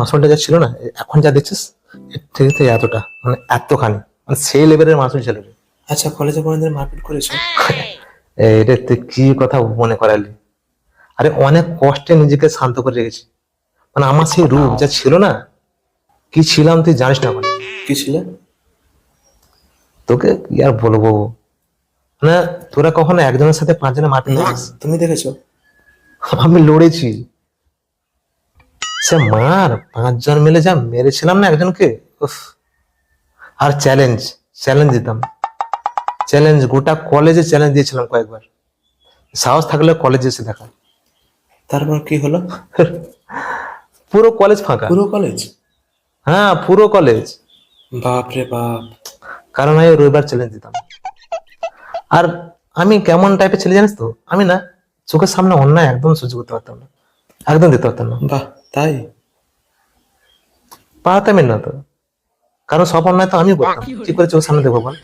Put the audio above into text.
মাসুলটা যা ছিল না এখন যা দেখছিস এর থেকে তো এতটা মানে এতখানি মানে সেই লেভেলের মাসুল ছিল। আচ্ছা কলেজে কোনোদিন মারপিট করেছ? এটা তুই কি কথা মনে করালি? আরে অনেক কষ্টে নিজেকে শান্ত করে রেখেছি। মানে আমার সেই রূপ যা ছিল না কি ছিলাম তুই জানিস না মানে কি ছিল? তোকে কি আর বলব? না তোরা কখনো একজনের সাথে পাঁচজনের মারপিট তুমি দেখেছ? আমি লড়েছি। সে মার পাঁচজন মিলে যা মেরেছিলাম না একজনকে? উফ। আর চ্যালেঞ্জ চ্যালেঞ্জ দিতাম। চ্যালেঞ্জ গোটা কলেজে চ্যালেঞ্জ দিয়েছিলাম কয়েকবার। সাহস থাকলে কলেজে এসে দেখা। তারপর কি হলো? পুরো কলেজ ফাঁকা। পুরো কলেজ হ্যাঁ পুরো কলেজ বাপ রে বাপ। কারণ আমি রবিবার চ্যালেঞ্জ দিতাম। আর আমি কেমন টাইপের ছেলে জানিস তো? আমি না চোখের সামনে অন্যায় একদম সহ্য করতে পারতাম না। একদম দিতে পারতাম না। বাহ। তাই? পারতামই না তো। কারণ স্বপন নয় তো আমি বলতাম কি করে চোখের সামনে দেখব বল?